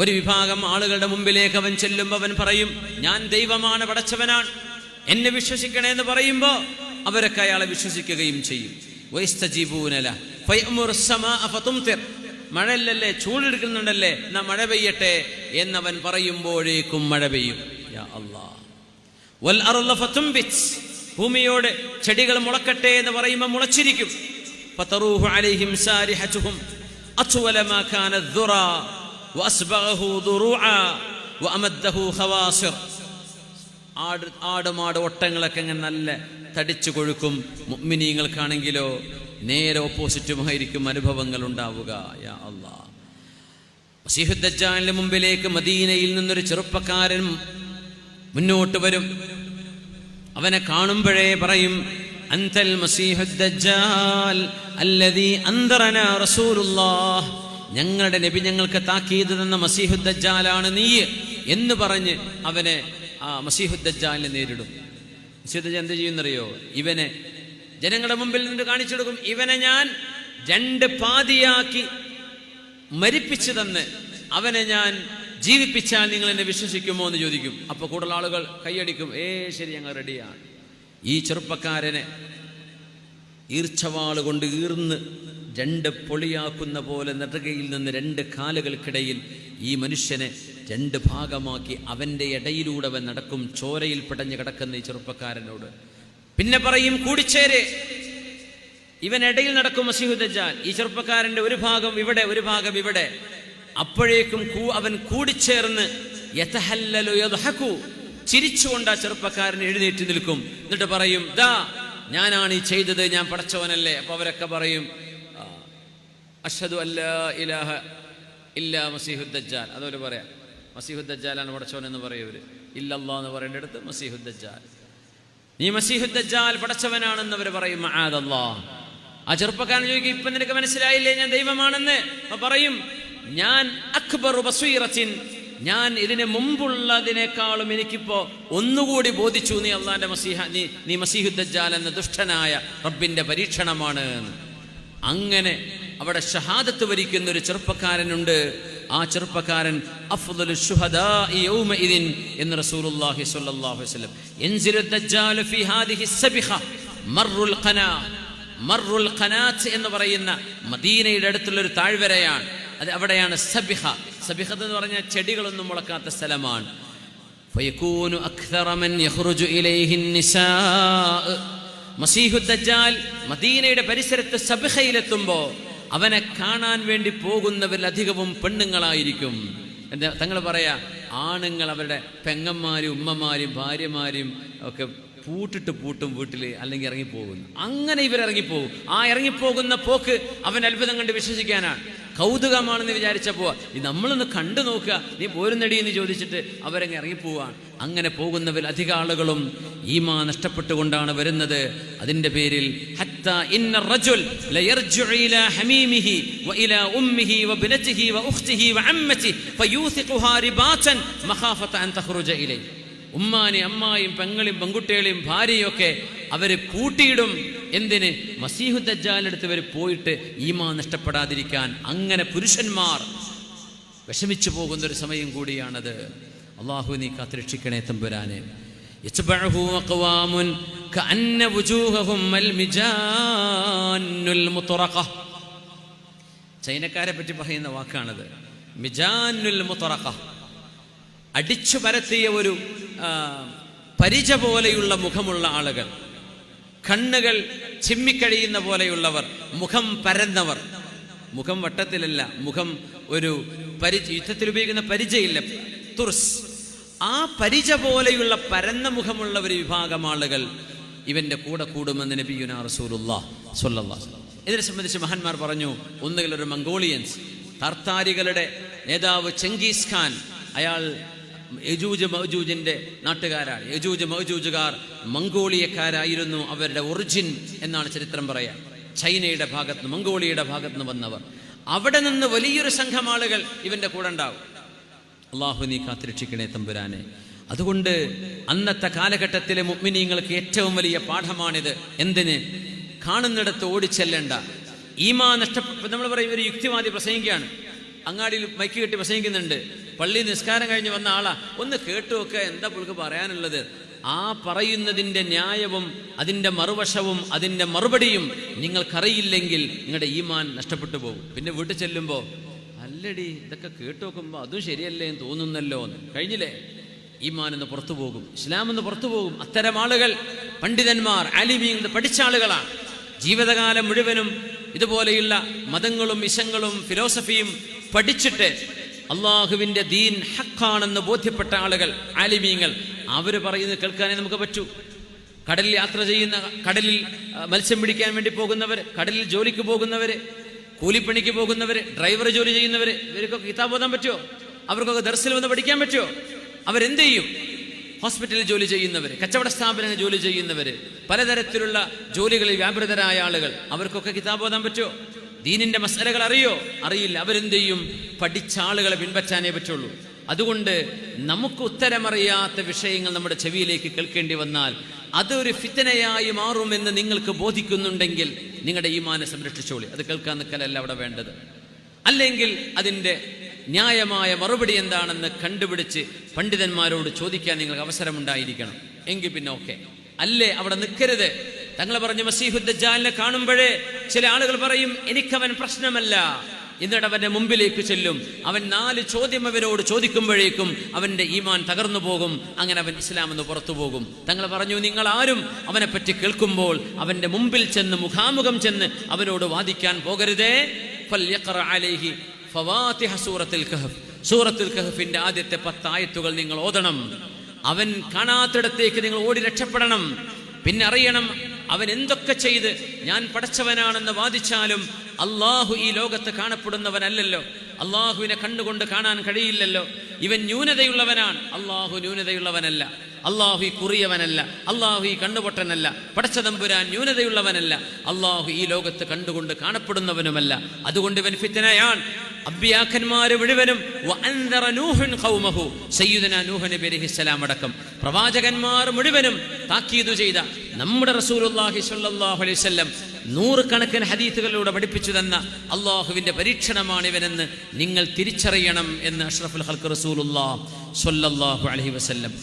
ഒരു വിഭാഗം ആളുകളുടെ മുമ്പിലേക്ക് അവൻ ചെല്ലുമ്പോൾ അവൻ പറയും ഞാൻ ദൈവമാണ് പടച്ചവനാണ്. എന്നെ വിശ്വസിക്കണേ എന്ന് പറയുമ്പോൾ അവരൊക്കെ അയാളെ വിശ്വസിക്കുകയും ചെയ്യും. മഴയല്ലേ ചൂടെടുക്കുന്നുണ്ടല്ലേ? എന്നാ മഴ പെയ്യട്ടെ എന്നവൻ പറയുമ്പോഴേക്കും മഴ പെയ്യും. ഭൂമിയോട് ചെടികൾ മുളക്കട്ടെ എന്ന് പറയുമ്പോൾ മുളച്ചിരിക്കും. ആട് ആടുമാട് ഒട്ടങ്ങളൊക്കെ അങ്ങനെ നല്ല തടിച്ചു കൊഴുക്കും മിനിയങ്ങൾക്കാണെങ്കിലോ നേരെ ഓപ്പോസിറ്റുമായിരിക്കും അനുഭവങ്ങൾ ഉണ്ടാവുക യാ അള്ളാ മസീഹുദ്ദജാലിന് മുമ്പിലേക്ക് മദീനയിൽ നിന്നൊരു ചെറുപ്പക്കാരൻ മുന്നോട്ട് വരും. അവനെ കാണുമ്പോഴേ പറയും അന്തൽ മസീഹുദ്ദജാൽ അല്ലദീ അന്ദറനാ റസൂലുള്ളാഹ്. ഞങ്ങളുടെ നബി ഞങ്ങൾക്ക് താക്കീത് തന്ന മസീഹുദ്ദജാലാണ് നീ എന്ന് പറഞ്ഞ് അവനെ ആ മസീഹുദ്ദജാലിനെ നേരിടും. മസീഹുദ്ദജാൽ എന്ത് ചെയ്യുന്നറിയോ? ഇവനെ ജനങ്ങളുടെ മുമ്പിൽ നിന്ന് കാണിച്ചു കൊടുക്കും. ഇവനെ ഞാൻ രണ്ട് പാതിയാക്കി മരിപ്പിച്ചു തന്ന് അവനെ ഞാൻ ജീവിപ്പിച്ചാൽ നിങ്ങൾ എന്നെ വിശ്വസിക്കുമോ എന്ന് ചോദിക്കും. അപ്പൊ കൂടുതൽ ആളുകൾ കൈയടിക്കും. ഏ ശരി ഞങ്ങൾ റെഡിയാണ്. ഈ ചെറുപ്പക്കാരനെ ഈർച്ചവാൾ കൊണ്ട് ഈർന്ന് രണ്ട് പൊളിയാക്കുന്ന പോലെ നടുകയിൽ നിന്ന് രണ്ട് കാലുകൾക്കിടയിൽ ഈ മനുഷ്യനെ രണ്ട് ഭാഗമാക്കി അവന്റെ ഇടയിലൂടെ അവൻ നടക്കും ചോരയിൽ പിടഞ്ഞു കിടക്കുന്ന ഈ ചെറുപ്പക്കാരനോട്. പിന്നെ പറയും കൂടിച്ചേരെ. ഇവൻ ഇടയിൽ നടക്കും മസിഹുദജാൽ ഈ ചെറുപ്പക്കാരന്റെ ഒരു ഭാഗം ഇവിടെ ഒരു ഭാഗം ഇവിടെ. അപ്പോഴേക്കും അവൻ കൂടിച്ചേർന്ന്. ചിരിച്ചുകൊണ്ട് ആ ചെറുപ്പക്കാരൻ എഴുന്നേറ്റ് നിൽക്കും. എന്നിട്ട് പറയും ദാ ഞാനാണ് ഈ ചെയ്തത് ഞാൻ പടച്ചവനല്ലേ. അപ്പൊ അവരൊക്കെ പറയും ആ, അഷ്ഹദു അല്ലാ ഇലാഹ ഇല്ലാ മസീഹുദ്ദജാൽ അതുപോലെ പറയാം മസീഹുദ്ദജാലാണ് പടച്ചവൻ എന്ന് പറയൂര് ഇല്ലല്ലാ എന്ന് പറയേണ്ടടുത്ത് മസീഹുദ്ദജാൽ നീ മസീഹുദ്ദജാൽ പടച്ചവനാണെന്ന് അവർ പറയും ആദല്ലോ ആ ചെറുപ്പക്കാരൻ ചോദിക്കും ഇപ്പൊ നിനക്ക് മനസ്സിലായില്ലേ ഞാൻ ദൈവമാണെന്ന്? പറയും ഞാൻ അക്ബർ ബസീറത്തിൻ ഞാൻ ഇതിന് മുമ്പുള്ളതിനേക്കാളും എനിക്കിപ്പോ ഒന്നുകൂടി ബോധിച്ചു നീ അള്ളാന്റെ മസീഹ നീ നീ മസീഹുദ്ദജാൽ എന്ന ദുഷ്ടനായ റബ്ബിന്റെ പരീക്ഷണമാണ്. അങ്ങനെ അവിടെ ഷഹാദത്ത് വരിക്കുന്ന ഒരു ചെറുപ്പക്കാരനുണ്ട്. ആ ചെറുപ്പക്കാരൻ എന്ന് റസൂലുള്ളാഹി സ്വല്ലല്ലാഹു അലൈഹി വസല്ലം. ഹാദിഹി സബിഹ മർറുൽ ഖനാ മർറുൽ എന്ന് പറയുന്ന മദീനയുടെ അടുത്തുള്ള ഒരു താഴ്വരയാണ്. അത് അവിടെയാണ് സബിഹ. സബിഹ എന്ന് പറഞ്ഞാൽ ചെടികളൊന്നും മുളക്കാത്ത സ്ഥലമാണ്. ഫയകൂനു മൻ ദജ്ജാൽ മദീനയുടെ പരിസരത്ത് സബിഹയിലെത്തുമ്പോ അവനെ കാണാൻ വേണ്ടി പോകുന്നവരിൽ അധികവും പെണ്ണുങ്ങളായിരിക്കും. എന്താ തങ്ങൾ പറയാ ആണുങ്ങൾ അവരുടെ പെങ്ങന്മാരും ഉമ്മമാരും ഭാര്യമാരും ഒക്കെ പൂട്ടിട്ട് പൂട്ടും വീട്ടിൽ അല്ലെങ്കിൽ ഇറങ്ങിപ്പോകുന്നു. അങ്ങനെ ഇവർ ഇറങ്ങിപ്പോകും ആ ഇറങ്ങിപ്പോകുന്ന പോക്ക് അവൻ അത്ഭുതം കണ്ട് വിശ്വസിക്കാനാണ്. കൗതുകമാണെന്ന് വിചാരിച്ചപ്പോ ഈ നമ്മളൊന്ന് കണ്ടു നോക്കുക നീ പോരുന്നടി എന്ന് ചോദിച്ചിട്ട് അവരങ്ങ് ഇറങ്ങിപ്പോവാണ്. അങ്ങനെ പോകുന്നവരിൽ അധിക ആളുകളും ഈമാ നഷ്ടപ്പെട്ടുകൊണ്ടാണ് വരുന്നത്. അതിന്റെ പേരിൽ ഉമ്മാനെ അമ്മായും പെങ്ങളെയും പെൺകുട്ടികളെയും ഭാര്യയൊക്കെ അവരെ പൂട്ടിയിടും എന്തിന്? മസീഹു ദജ്ജാലിനടുത്ത് വരെ പോയിട്ട് ഈമാ നഷ്ടപ്പെടാതിരിക്കാൻ അങ്ങനെ പുരുഷന്മാർ വിഷമിച്ചു പോകുന്ന ഒരു സമയം കൂടിയാണത്. അള്ളാഹു നീ കാത്തുരക്ഷിക്കണേ തമ്പുരാനെ. ചൈനക്കാരെ പറ്റി പറയുന്ന വാക്കാണത്. മിജാനുൽ അടിച്ചു പരത്തിയ ഒരു പരിച പോലെയുള്ള മുഖമുള്ള ആളുകൾ. കണ്ണുകൾ ചിമ്മിക്കഴിയുന്ന പോലെയുള്ളവർ മുഖം പരന്നവർ. മുഖം വട്ടത്തിലല്ല മുഖം ഒരു പരിച യുദ്ധത്തിൽ ഉപയോഗിക്കുന്ന പരിചയില്ല തുർസ്. ആ പരിച പോലെയുള്ള പരന്ന മുഖമുള്ള ഒരു വിഭാഗം ആളുകൾ ഇവന്റെ കൂടെ കൂടുമെന്ന് നബിയുന ഇതിനെ സംബന്ധിച്ച് മഹാന്മാർ പറഞ്ഞു ഒന്നുകിൽ ഒരു മംഗോളിയൻസ് താർത്താരികളുടെ നേതാവ് ചെങ്കീസ് ഖാൻ അയാൾ യജൂജ് മഹജൂജിന്റെ നാട്ടുകാരാണ്. യജൂജ് മൗജൂജുകാർ മംഗോളിയക്കാരായിരുന്നു അവരുടെ ഒറിജിൻ എന്നാണ് ചരിത്രം പറയാ. ചൈനയുടെ ഭാഗത്ത് നിന്ന് മംഗോളിയയുടെ ഭാഗത്ത് നിന്ന് വന്നവർ. അവിടെ നിന്ന് വലിയൊരു സംഘം ആളുകൾ ഇവന്റെ കൂടെ ഉണ്ടാവും. അള്ളാഹു നീ കാത്തിരക്ഷിക്കണേ തമ്പുരാനെ. അതുകൊണ്ട് അന്നത്തെ കാലഘട്ടത്തിലെ മുഗ്മിനീങ്ങൾക്ക് ഏറ്റവും വലിയ പാഠമാണിത്. എന്തിന്? കാണുന്നിടത്ത് ഓടിച്ചെല്ലണ്ട. ഈമാ നഷ്ടപ്പെട്ട നമ്മൾ പറയും ഒരു യുക്തിവാദി പ്രസംഗിക്കുകയാണ്. അങ്ങാടിയിൽ മൈക്ക് കെട്ടി പ്രസംഗിക്കുന്നുണ്ട്. പള്ളി നിസ്കാരം കഴിഞ്ഞ് വന്ന ആളാ. ഒന്ന് കേട്ടു ഒക്കെ എന്താ പുള്ളിക്ക് പറയാനുള്ളത്? ആ പറയുന്നതിന്റെ ന്യായവും അതിന്റെ മറുവശവും അതിന്റെ മറുപടിയും നിങ്ങൾക്കറിയില്ലെങ്കിൽ നിങ്ങളുടെ ഈമാൻ നഷ്ടപ്പെട്ടു പോകും. പിന്നെ വീട്ടിൽ ചെല്ലുമ്പോൾ അല്ലടി ഇതൊക്കെ കേട്ടു നോക്കുമ്പോൾ അതും ശരിയല്ലേ എന്ന് തോന്നുന്നല്ലോ എന്ന്. കഴിഞ്ഞില്ലേ? ഈമാൻ എന്ന് പുറത്തു പോകും. ഇസ്ലാം എന്ന് പുറത്തു പോകും. അത്തരം ആളുകൾ പണ്ഡിതന്മാർ അലിമീങ്ങൾ പഠിച്ച ആളുകളാണ് ജീവിതകാലം മുഴുവനും ഇതുപോലെയുള്ള മതങ്ങളും ഇശങ്ങളും ഫിലോസഫിയും പഠിച്ചിട്ട് അള്ളാഹുവിന്റെ ദീൻ ഹക്കാണെന്ന് ബോധ്യപ്പെട്ട ആളുകൾ ആലിമീങ്ങൾ അവർ പറയുന്നത് കേൾക്കാനേ നമുക്ക് പറ്റൂ. കടലിൽ യാത്ര ചെയ്യുന്ന കടലിൽ മത്സ്യം പിടിക്കാൻ വേണ്ടി പോകുന്നവർ കടലിൽ ജോലിക്ക് പോകുന്നവർ കൂലിപ്പണിക്ക് പോകുന്നവർ ഡ്രൈവർ ജോലി ചെയ്യുന്നവർ ഇവർക്കൊക്കെ കിതാബ് ഓതാൻ പറ്റുമോ അവർക്കൊക്കെ ദർശനം വന്ന് പഠിക്കാൻ പറ്റുമോ അവരെന്ത് ചെയ്യും? ഹോസ്പിറ്റലിൽ ജോലി ചെയ്യുന്നവർ കച്ചവട സ്ഥാപനങ്ങൾ ജോലി ചെയ്യുന്നവർ പലതരത്തിലുള്ള ജോലികളിൽ വ്യാപൃതരായ ആളുകൾ അവർക്കൊക്കെ കിതാബ് ഓതാൻ പറ്റുമോ ദീനിന്റെ മസലകൾ അറിയോ? അറിയില്ല. അവരെന്ത് ചെയ്യും പഠിച്ച ആളുകളെ പിൻപറ്റാനേ പറ്റുള്ളൂ. അതുകൊണ്ട് നമുക്ക് ഉത്തരമറിയാത്ത വിഷയങ്ങൾ നമ്മുടെ ചെവിയിലേക്ക് കേൾക്കേണ്ടി വന്നാൽ അതൊരു ഫിത്തനയായി മാറുമെന്ന് നിങ്ങൾക്ക് ബോധിക്കുന്നുണ്ടെങ്കിൽ നിങ്ങളുടെ ഈമാനെ സംരക്ഷിച്ചോളി. അത് കേൾക്കാൻ നിൽക്കലല്ല അവിടെ വേണ്ടത്. അല്ലെങ്കിൽ അതിന്റെ ന്യായമായ മറുപടി എന്താണെന്ന് കണ്ടുപിടിച്ച് പണ്ഡിതന്മാരോട് ചോദിക്കാൻ നിങ്ങൾക്ക് അവസരമുണ്ടായിരിക്കണം. എങ്കിൽ പിന്നെ ഓക്കെ. അല്ലേ? അവിടെ നിൽക്കരുത്. തങ്ങൾ പറഞ്ഞു മസീഹുദ്ദാലിനെ കാണുമ്പോഴേ ചില ആളുകൾ പറയും എനിക്കവൻ പ്രശ്നമല്ല. എന്നിട്ട് അവന്റെ മുമ്പിലേക്ക് ചെല്ലും. അവൻ നാല് ചോദ്യം അവരോട് ചോദിക്കുമ്പോഴേക്കും അവന്റെ ഈമാൻ തകർന്നു പോകും. അങ്ങനെ അവൻ ഇസ്ലാം എന്ന് പുറത്തു പോകും. തങ്ങൾ പറഞ്ഞു നിങ്ങൾ ആരും അവനെ പറ്റി കേൾക്കുമ്പോൾ അവന്റെ മുമ്പിൽ ചെന്ന് മുഖാമുഖം ചെന്ന് അവനോട് വാദിക്കാൻ പോകരുതേ. സൂറത്തിൽ സൂറത്തുൽ കഹഫിന്റെ ആദ്യത്തെ പത്തായത്തുകൾ നിങ്ങൾ ഓതണം. അവൻ കാണാത്തിടത്തേക്ക് നിങ്ങൾ ഓടി രക്ഷപ്പെടണം. പിന്നെ അറിയണം അവൻ എന്തൊക്കെ ചെയ്ത് ഞാൻ പടച്ചവനാണെന്ന് വാദിച്ചാലും അള്ളാഹു ഈ ലോകത്ത് കാണപ്പെടുന്നവനല്ലല്ലോ. അള്ളാഹുവിനെ കണ്ണുകൊണ്ട് കാണാൻ കഴിയില്ലല്ലോ. ഇവൻ ന്യൂനതയുള്ളവനാണ്. അള്ളാഹു ന്യൂനതയുള്ളവനല്ല. അള്ളാഹു ഈ കുറിയവനല്ല. അള്ളാഹു ഈ കണ്ണുപൊട്ടനല്ല. പടച്ചതമ്പുരാൻ ന്യൂനതയുള്ളവനല്ല. അള്ളാഹു ഈ ലോകത്ത് കണ്ടുകൊണ്ട് കാണപ്പെടുന്നവനുമല്ല. അതുകൊണ്ട് ഇവൻ ഫിത്തനയാണ്. അബ്യാഖന്മാര് മുഴുവനും അടക്കം. പ്രവാചകന്മാർ മുഴുവനും താക്കീതു ചെയ്ത നമ്മുടെ റസൂലുള്ളാഹി സ്വല്ലല്ലാഹു അലൈഹി വസല്ലം നൂറുകണക്കിന് ഹദീസുകളിലൂടെ പഠിപ്പിച്ചു തന്ന അള്ളാഹുവിന്റെ പരീക്ഷണമാണ് ഇവനെന്ന് നിങ്ങൾ തിരിച്ചറിയണം എന്ന് അഷ്റഫുൽ ഹൽക്ക് സ്വല്ലല്ലാഹു അലൈഹി വസല്ലം